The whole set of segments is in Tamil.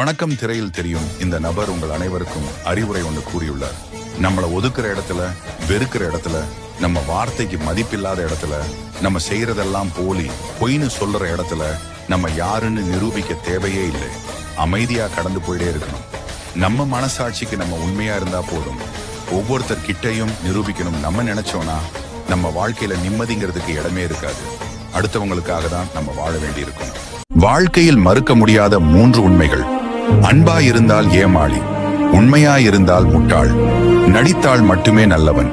வணக்கம் திரையில் தெரியும் இந்த நபர் உங்கள் அனைவருக்கும் அறிவுரை ஒன்று கூறியுள்ளார். நம்மளை ஒதுக்குற இடத்துல வெறுக்கிற இடத்துல நம்ம வார்த்தைக்கு மதிப்பில்லாத இடத்துல நம்ம செய்யறதெல்லாம் போலி பொய்னு சொல்ற இடத்துல நம்ம யாருன்னு நிரூபிக்க தேவையே இல்லை. அமைதியா கடந்து போயிட்டே இருக்கணும். நம்ம மனசாட்சிக்கு நம்ம உண்மையா இருந்தா போதும். ஒவ்வொருத்தர் கிட்டையும் நிரூபிக்கணும் நம்ம நினைச்சோம்னா நம்ம வாழ்க்கையில நிம்மதிங்கிறதுக்கு இடமே இருக்காது. அடுத்தவங்களுக்காக தான் நம்ம வாழ வேண்டியிருக்கும் வாழ்க்கையில் மறுக்க முடியாத மூன்று உண்மைகள். அன்பா இருந்தால் ஏமாளி உண்மையா இருந்தால் முட்டாள். நடித்தால் மட்டுமே நல்லவன்.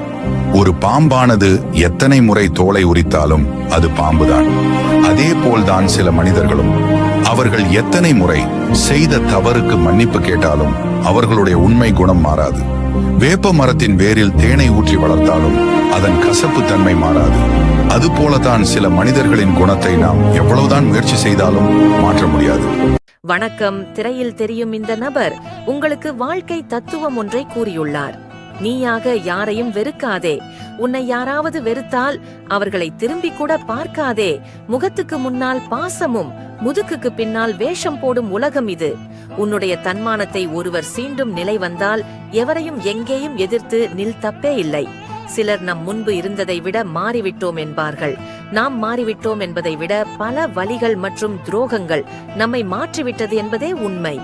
ஒரு பாம்பானது எத்தனை முறை தோலை உரித்தாலும் அது பாம்புதான். அதே போல்தான் சில மனிதர்களும். அவர்கள் எத்தனை முறை செய்த தவறுக்கு மன்னிப்பு கேட்டாலும் அவர்களுடைய உண்மை குணம் மாறாது. வேப்ப மரத்தின் வேரில் தேனை ஊற்றி வளர்த்தாலும் அதன் கசப்பு தன்மை மாறாது. அதுபோலதான் சில மனிதர்களின் குணத்தை நாம் எவ்வளவுதான் முயற்சி செய்தாலும் மாற்ற முடியாது. வணக்கம். திரையில் தெரியும் இந்த நபர் உங்களுக்கு வாழ்க்கை தத்துவம் ஒன்றை கூறியுள்ளார். நீயாக யாரையும் வெறுக்காதே. உன்னை யாராவது வெறுத்தால் அவர்களை திரும்பி கூட பார்க்காதே. முகத்துக்கு முன்னால் பாசமும் முதுக்குக்கு பின்னால் வேஷம் போடும் உலகம் இது. உன்னுடைய தன்மானத்தை ஒருவர் சீண்டும் நிலை வந்தால் எவரையும் எங்கேயும் எதிர்த்து நில் தப்பே இல்லை. சிலர் நம் முன்பு இருந்ததை விட மாறிவிட்டோம் என்பார்கள். நாம் மாறிவிட்டோம் என்பதை விட பல வழிகள் மற்றும் துரோகங்கள் நம்மை மாற்றிவிட்டது என்பதே உண்மை.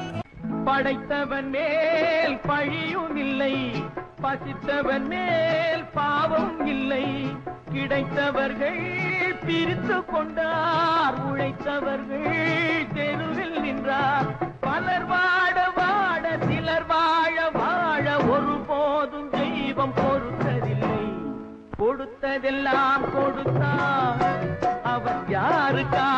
படைத்தவன் மேல் பழியும் இல்லை பசித்தவன் மேல் பாவம் இல்லை. கிடைத்தவர்கள் பிரித்து கொண்டார் உழைத்தவர்கள் தெருவில் நின்றார். பலர் வாட வாட சிலர் வாழ வாழ ஒருபோதும் தெய்வம் பொருள் கொடுத்ததெல்லாம் கொடுத்தா அவர் யாருக்கா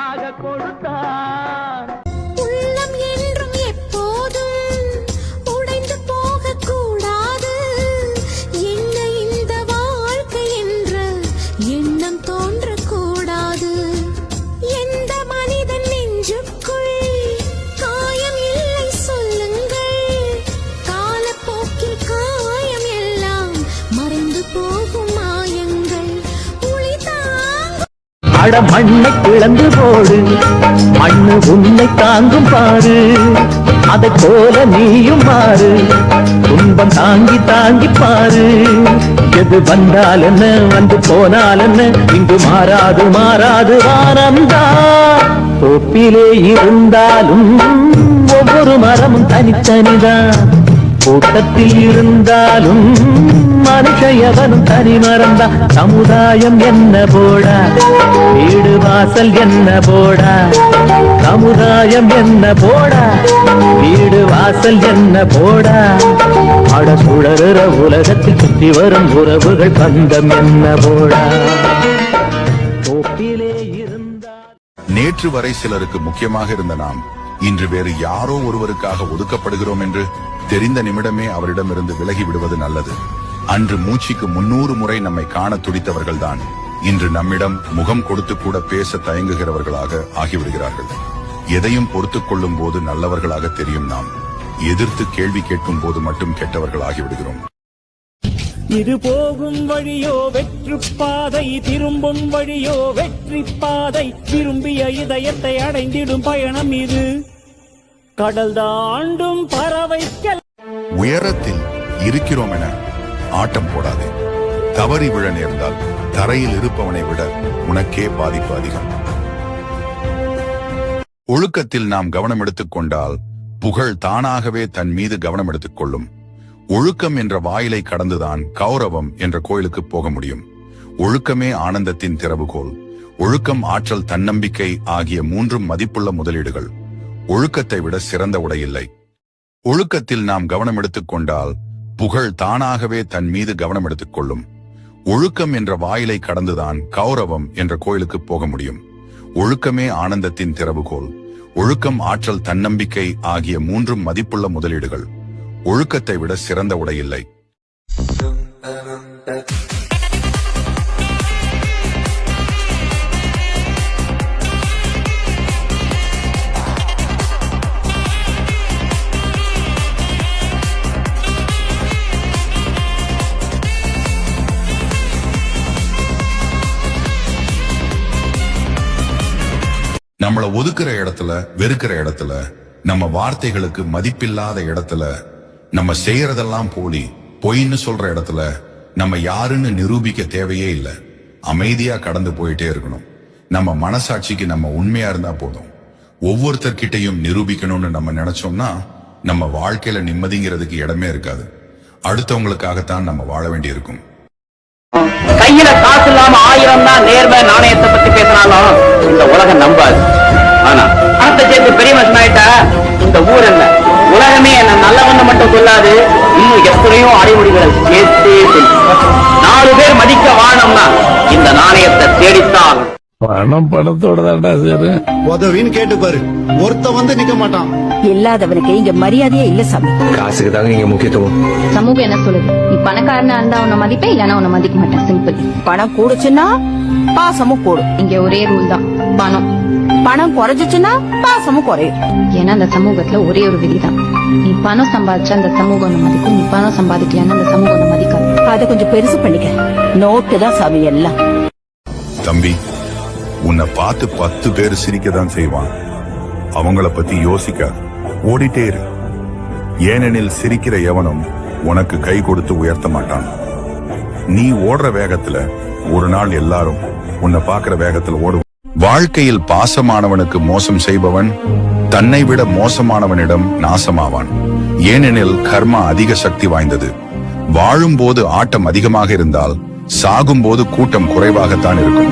அட மண்ணை கிளந்து போடு. மண்ணு உன்னை தாங்கும் பாரு அதை போல நீயும் மாறு. துன்பம் தாங்கி தாங்கி பாரு. எது வந்தால் என்ன வந்து போனால் என்ன? இங்கு மாறாது மாறாது வானம்தான் தொப்பிலே இருந்தாலும் ஒவ்வொரு மரமும் தனித்தனிதான். கூட்டத்தில் இருந்தாலும் மனுஷயவனும் தனி மறந்தா. சமுதாயம் என்ன போடா? வீடு வாசல் என்ன போடா? சமுதாயம் என்ன போடா? வீடு வாசல் என்ன போடா? அட சுழற உலகத்தில் சுற்றி வரும் உறவுகள் பந்தம் என்ன போடா? நேற்று வரை சிலருக்கு முக்கியமாக இருந்த நாம் இன்று வேறு யாரோ ஒருவருக்காக ஒதுக்கப்படுகிறோம் என்று தெரிந்த நிமிடமே அவரிடமிருந்து விலகி விடுவது நல்லது. அன்று மூச்சுக்கு முன்னூறு முறை நம்மை காண துடித்தவர்கள்தான். இன்று நம்மிடம் முகம் கொடுத்து கூட பேச தயங்குகிறவர்களாக ஆகிவிடுகிறார்கள். எதையும் பொறுத்துக் கொள்ளும் போது நல்லவர்களாக தெரியும் நாம். எதிர்த்து கேள்வி கேட்கும் போது மட்டும் கெட்டவர்கள் ஆகிவிடுகிறோம். இது போகும் வழியோ வெற்று பாதை திரும்பும் வழியோ வெற்றி பாதை. விரும்பிய இதயத்தை அடைந்திடும் பயணம் இது. கடல் தாண்டும் பறவைகள் உயரத்தில் இருக்கிறோம் என ஆட்டம் போடாதே. தவறி விழ நேர்ந்தால் தரையில் இருப்பவனை விட உனக்கே பாதிப்பு அதிகம். ஒழுக்கத்தில் நாம் கவனம் எடுத்துக் கொண்டால் புகழ் தானாகவே தன் மீது கவனம் எடுத்துக் கொள்ளும். ஒழுக்கம் என்ற வாயிலை கடந்துதான் கௌரவம் என்ற கோயிலுக்கு போக முடியும். ஒழுக்கமே ஆனந்தத்தின் திறவுகோல். ஒழுக்கம் ஆற்றல் தன்னம்பிக்கை ஆகிய மூன்றும் மதிப்புள்ள முதலீடுகள். ஒழுக்கத்தை விட சிறந்த உடையில்லை ஒழுக்கத்தில் நாம் கவனம் எடுத்துக் கொண்டால் புகழ் தானாகவே தன் மீது கவனம் எடுத்துக் கொள்ளும் ஒழுக்கம் என்ற வாயிலை கடந்துதான் கௌரவம் என்ற கோயிலுக்கு போக முடியும். ஒழுக்கமே ஆனந்தத்தின் திறவுகோல். ஒழுக்கம் ஆற்றல் தன்னம்பிக்கை ஆகிய மூன்றும் மதிப்புள்ள முதலீடுகள். ஒழுக்கத்தை விட சிறந்த உடையில்லை நம்மள ஒதுக்குற இடத்துல வெறுக்கிற இடத்துல நம்ம வார்த்தைகளுக்கு மதிப்பில்லாத இடத்துல நம்ம செய்யறதெல்லாம் போலி பொய்ன்னு சொல்ற இடத்துல நம்ம யாருன்னு நிரூபிக்க தேவையே இல்லை. அமைதியா கடந்து போயிட்டே இருக்கணும். நம்ம மனசாட்சிக்கு நம்ம உண்மையா இருந்தா போதும். ஒவ்வொருத்தர்கிட்டையும் நிரூபிக்கணும்னு நம்ம நினைச்சோம்னா நம்ம வாழ்க்கையில நிம்மதிங்கிறதுக்கு இடமே இருக்காது. அடுத்தவங்களுக்காகத்தான் நம்ம வாழ வேண்டியிருக்கும். கையில காசு இல்லாம ஆயிரம் தான் நேர்மை நாணயத்தை பத்தி பேசினாலும் இந்த உலகம் நம்பாது. பணத்தை சேர்த்து பெரிய மனுஷன் ஆயிட்டா இந்த ஊர் என்ன உலகமே என்ன நல்லவன்னு மட்டும் சொல்லாது இன்னும் எத்தனையோ அடைமொழிகளை சேர்த்தே நாலு பேர் மதிக்க வாழணும்னா இந்த நாணயத்தை தேடித்தான் ஆகணும். பணம் பணத்தோட தான்டா சேரு. உதவின்னு கேட்டு பாரு. ஒருத்த வந்து நிக்க மாட்டான். இல்லாதவனுக்கு இங்க மரியாதையே இல்ல சாமி. காசுக்கு தாங்க இங்க முக்கியத்துவம். சமூகம் என்ன சொல்லுது? நீ பணக்காரனா இருந்தா உன்னை மதிப்பேன் இல்லனா உன்னை மதிக்க மாட்டேன். சிம்பிள் பணம் கூடுச்சுன்னா பாசமும் கூடும். இங்க ஒரே ரூல் தான். பணம். பணம் குறைஞ்சிச்சுன்னா பாசமும் குறையும். ஏன்னா அந்த சமூகத்துல ஒரே ஒரு விதிதான். நீ பணம் சம்பாதிச்சா அந்த சமூகம் உன்னை மதிக்கும். நீ பணம் சம்பாதிக்கலன்னா அந்த சமூகம் உன்னை மதிக்காது. அதை கொஞ்சம் பெருசு பண்ணிக்க. நோட்டு தான் சாமி எல்லாம். தம்பி உன்னை பார்த்து பத்து பேர் சிரிக்க தான் செய்வான். அவங்கள பத்தி யோசிக்காது. ஓடிட்டே இரு. ஏனெனில் சிரிக்கிற எவனும் உனக்கு கை கொடுத்து உயர்த்த மாட்டான். நீ ஓடுற வேகத்துல ஒரு நாள் எல்லாரும் உன்னை பார்க்கிற வேகத்துல ஓடு வாழ்க்கையில் பாசமானவனுக்கு மோசம் செய்பவன் தன்னை விட மோசமானவனிடம் நாசமாவான். ஏனெனில் கர்மா அதிக சக்தி வாய்ந்தது. வாழும்போது ஆட்டம் அதிகமாக இருந்தால் சாகும்போது கூட்டம் குறைவாகத்தான் இருக்கும்.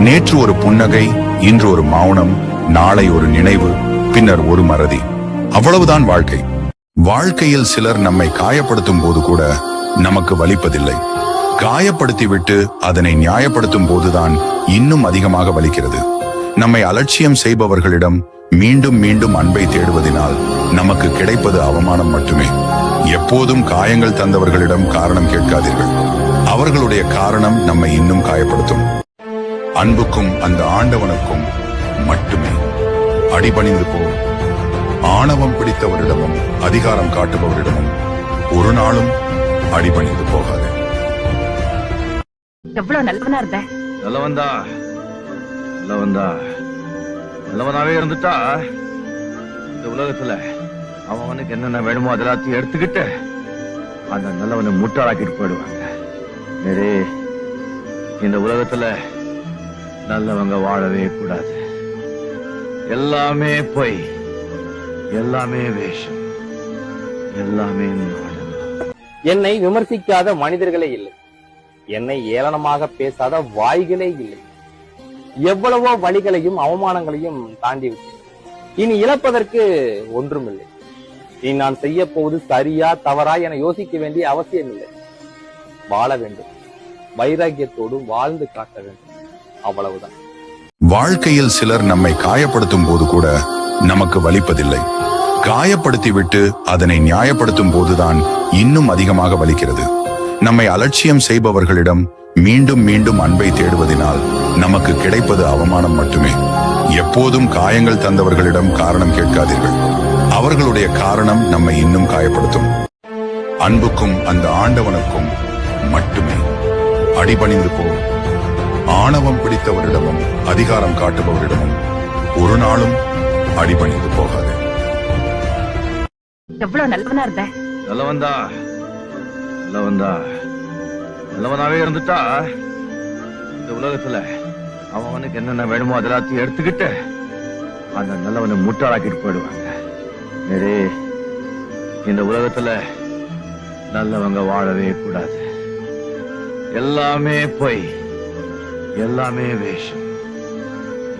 நேற்று ஒரு புன்னகை இன்று ஒரு மௌனம் நாளை ஒரு நினைவு பின்னர் ஒரு மறதி. அவ்வளவுதான் வாழ்க்கை. வாழ்க்கையில் சிலர் நம்மை காயப்படுத்தும் போது கூட நமக்கு வலிப்பதில்லை. காயப்படுத்திவிட்டு அதனை நியாயப்படுத்தும் போதுதான் இன்னும் அதிகமாக வலிக்கிறது. நம்மை அலட்சியம் செய்பவர்களிடம் மீண்டும் மீண்டும் அன்பை தேடுவதினால் நமக்கு கிடைப்பது அவமானம் மட்டுமே. எப்போதும் காயங்கள் தந்தவர்களிடம் காரணம் கேட்காதீர்கள். அவர்களுடைய காரணம் நம்மை இன்னும் காயப்படுத்தும். அன்புக்கும் அந்த ஆண்டவனுக்கும் மட்டுமே. அடிபணிந்து போ. ஆணவம் பிடித்தவரிடமும் அதிகாரம் காட்டுபவரிடமும் ஒரு நாளும் அடிபணிந்து போகாது. எவ்வளவு நல்லவனா இருந்த? நல்லவன்தா. நல்லவன்தா. நல்லவனாவே இருந்துட்டா. இந்த உலகத்துல அவனுக்கு என்னென்ன வேணுமோ அதெல்லாத்தையும் எடுத்துக்கிட்டு அந்த நல்லவனை முட்டாளாக்கிட்டு போயிடுவாங்க. நேரே இந்த உலகத்துல நல்லவங்க வாழவே கூடாது. எல்லாமே பொய். எல்லாமே வேஷம். எல்லாமே நாடகம். என்னை விமர்சிக்காத மனிதர்களே இல்லை. என்னை ஏளனமாக பேசாத வாய்களே இல்லை. எவ்வளவோ வழிகளையும் அவமானங்களையும் தாண்டி விட்டேன். இனி இழப்பதற்கு ஒன்றுமில்லை. இனி நான் செய்ய போவது சரியா தவறா என யோசிக்க வேண்டிய அவசியம் இல்லை வாழ வேண்டும். வைராக்கியத்தோடு வாழ்ந்து காட்ட வேண்டும். அவ்வளவுதான். வாழ்க்கையில் சிலர் நம்மை காயப்படுத்தும் போது கூட நமக்கு வலிப்பதில்லை. காயப்படுத்திவிட்டு அதனை நியாயப்படுத்தும் போதுதான் இன்னும் அதிகமாக வலிக்கிறது. நம்மை அலட்சியம் செய்பவர்களிடம் மீண்டும் மீண்டும் அன்பை தேடுவதினால் நமக்கு கிடைப்பது அவமானம் மட்டுமே. எப்போதும் காயங்கள் தந்தவர்களிடம் காரணம் கேட்காதீர்கள். அவர்களுடைய காரணம் நம்மை இன்னும் காயப்படுத்தும். அன்புக்கும் அந்த ஆண்டவனுக்கும் மட்டுமே. அடிபணிந்து போ. ஆணவம் பிடித்தவரிடமும் அதிகாரம் காட்டுபவரிடமும் ஒரு நாளும் அடிபணிந்து போகாது. எவ்வளவு நல்லவனா இருந்த? நல்லவன்தா நல்லவன்தா நல்லவனாவே இருந்துட்டா. இந்த உலகத்துல அவனுக்கு என்னென்ன வேணுமோ அதெல்லாத்தையும் எடுத்துக்கிட்டு அந்த நல்லவனை முட்டாளாக்கிட்டு போயிடுவாங்க. நேரே இந்த உலகத்துல நல்லவங்க வாழவே கூடாது. எல்லாமே பொய். எல்லாமே வேஷம்.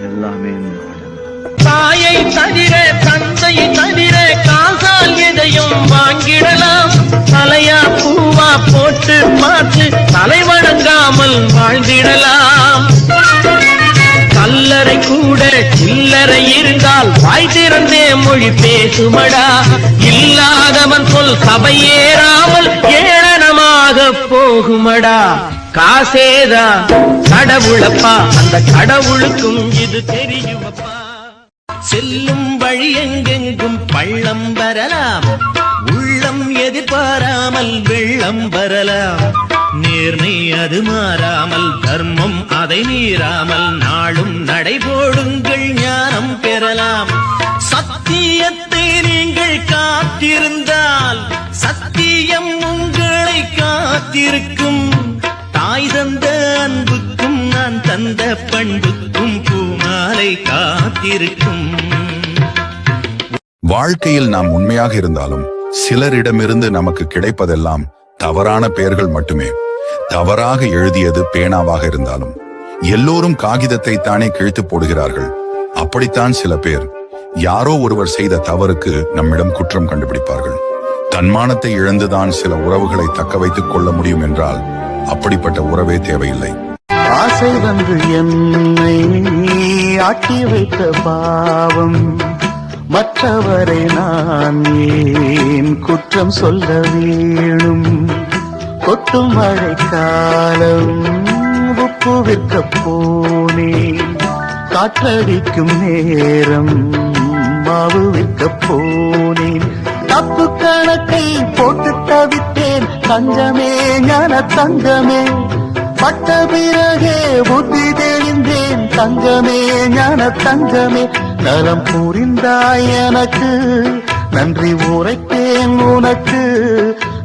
எல்லாமே தாயை தவிர தந்தை தவிர காசால் எதையும் வாங்கிடலாம் பார்த்து தலை வணங்காமல் வாழ்ந்திடலாம். கல்லறை கூட சில்லறை இருந்தால் வாய் திறந்தே மொழி பேசுமடா. இல்லாதவன் சொல் சபையேறாமல் ஏளனமாக போகுமடா. காசேதா கடவுளப்பா அந்த கடவுளுக்கும் இது தெரியுமப்பா. செல்லும் வழி எங்கெங்கும் பள்ளம் வரலாம். உள்ளம் எதிர்பாராமல் வெள்ளம் வரலாம். நேர்மை அது மாறாமல் தர்மம் அதை மீறாமல் நாளும் நடைபோடுங்கள் ஞானம் பெறலாம். சத்தியத்தை நீங்கள் காத்திருந்தால் சத்தியம் உங்களை காத்திருக்கும். தாய் தந்த அன்புக்கும் நான் தந்த பண்புக்கும் பூமாலை காத்திருக்கும். வாழ்க்கையில் நாம் உண்மையாக இருந்தாலும் சிலரிடமிருந்து நமக்கு கிடைப்பதெல்லாம் தவறான பெயர்கள் மட்டுமே. தவறாக எழுதியது பேனாவாக இருந்தாலும் எல்லோரும் காகிதத்தை தானே கிழித்து போடுகிறார்கள். அப்படித்தான் சில பேர் யாரோ ஒருவர் செய்த தவறுக்கு நம்மிடம் குற்றம் கண்டுபிடிப்பார்கள். தன்மானத்தை இழந்துதான் சில உறவுகளை தக்க வைத்துக் கொள்ள முடியும் என்றால் அப்படிப்பட்ட உறவே தேவையில்லை. ஆசை வந்து என்னை ஆட்டி வைத்த பாவம் மற்றவரை நான் ஏன் குற்றம் சொல்ல வேணும்? கொட்டும் மழைக்காலம். உப்பு விற்க போனே காற்றடிக்கும் நேரம். மாவு விற்க போனேன். தப்பு கணக்கை போட்டு தவித்தேன். தஞ்சமே ஞான தங்கமே. பட்ட பிறகே புத்தி தெளிந்தேன் தங்கமே ஞான தங்கமே. நலம் புரிந்தாய் எனக்கு. நன்றி உரைத்தேன் உனக்கு.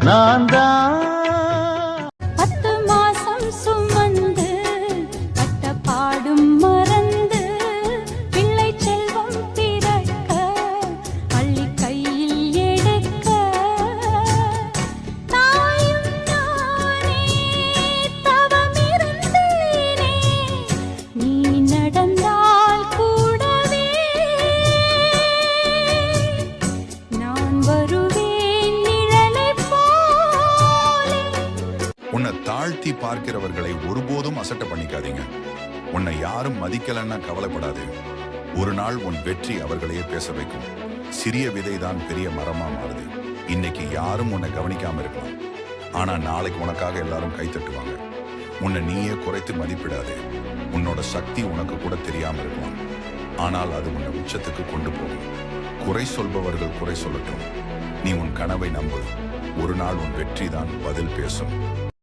நான் தான் பண்ணிக்காதீங்க உன்னை யாரும் மதிக்கலன்னா கவலைப்படாது. ஒரு நாள் உன் வெற்றி அவர்களையே பேச வைக்கும். சிறிய விதை தான் பெரிய மரமா மாறுது. இன்னைக்கு யாரும் உன்னை கவனிக்காம இருக்கலாம். ஆனா நாளைக்கு உனக்காக எல்லாரும் கை தட்டுவாங்க. உன்னை நீயே குறைத்து மதிப்பிடாது. உன்னோட சக்தி உனக்கு கூட தெரியாம இருக்கலாம். ஆனால் அது உன்னை உச்சத்துக்கு கொண்டு போகும். குறை சொல்பவர்கள் குறை சொல்லட்டும். நீ உன் கனவை நம்பு. ஒரு நாள் உன் வெற்றி தான் பதில் பேசும்.